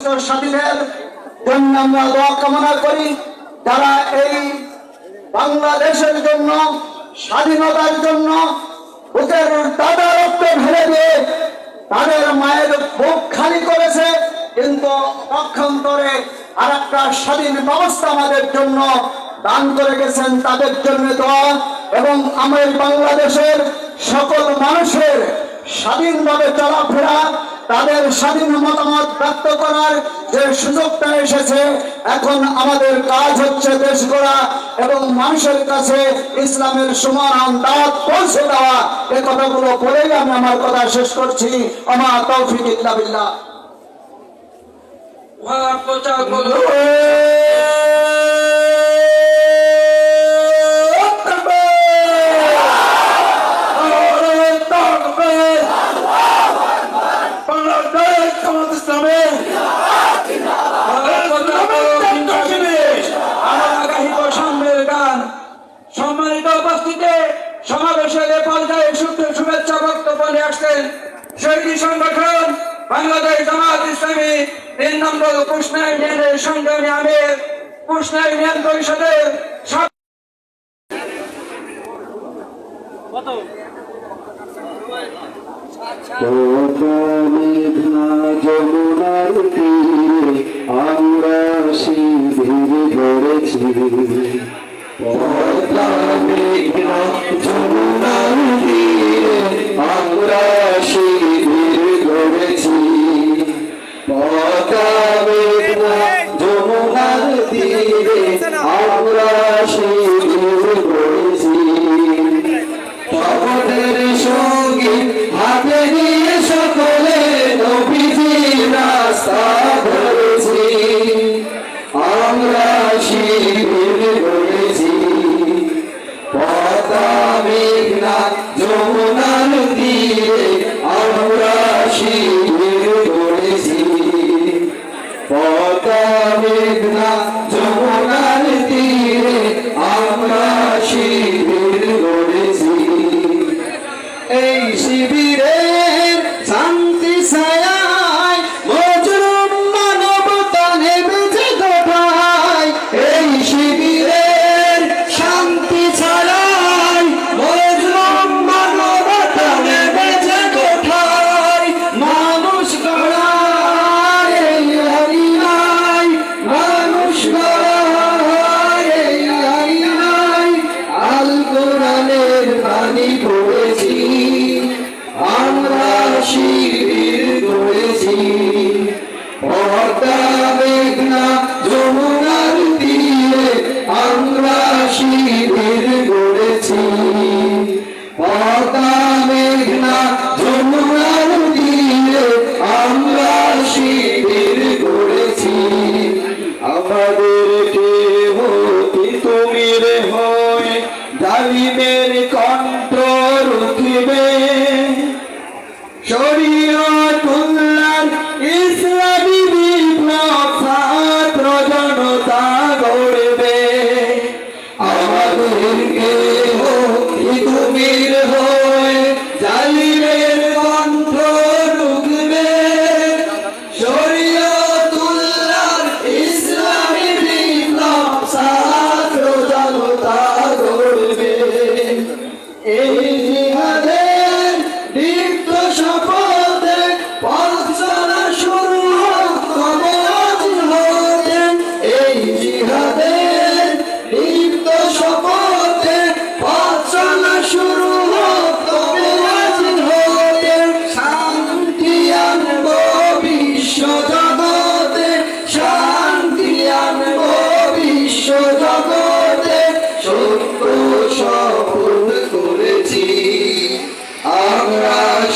স্বাধীনের জন্য আমরা দোয়া কামনা করি। যারা এই বাংলাদেশের জন্য, স্বাধীনতার জন্য বুকের দাদা রক্ত ঢেলে দিয়ে তাদের মায়ের বুক খালি করেছে, কিন্তু পক্ষান্তরে আর একটা স্বাধীন ব্যবস্থা আমাদের জন্য দান করে গেছেন তাদের জন্য দোয়া। এবং আমার বাংলাদেশের সকল মানুষের স্বাধীনভাবে চলাফেরা তাদের স্বাধীন মতামত ব্যক্ত করার যে সুযোগটা এসেছে এখন আমাদের কাজ হচ্ছে দেশ গড়া এবং মানুষের কাছে ইসলামের সমান দাওয়াত পৌঁছে দেওয়া। এ কথাগুলো বলেই আমি আমার কথা শেষ করছি। আমার তৌফিক ইল্লা বিল্লাহ। নিয়ে আসছেন শহীদ সংগঠন বাংলাদেশ জামাত ইসলামী। তিন নম্বর কৃষ্ণা ইউনিয়নের সংগ্রামী আমির। কৃষ্ণা ইউনিয়ন পরিষদের আমরা শিবির গড়েছি আমরা শিবির গড়েছি। শপথের সঙ্গে হাতে নিয়ে সকলে নবীজি রাস্তা ধরেছি আমরা শিবির করেছি পতা মেঘনা যমুনার তীরে আমরা শিবির করেছি পতা মেঘনা এই শিবিরের Amen.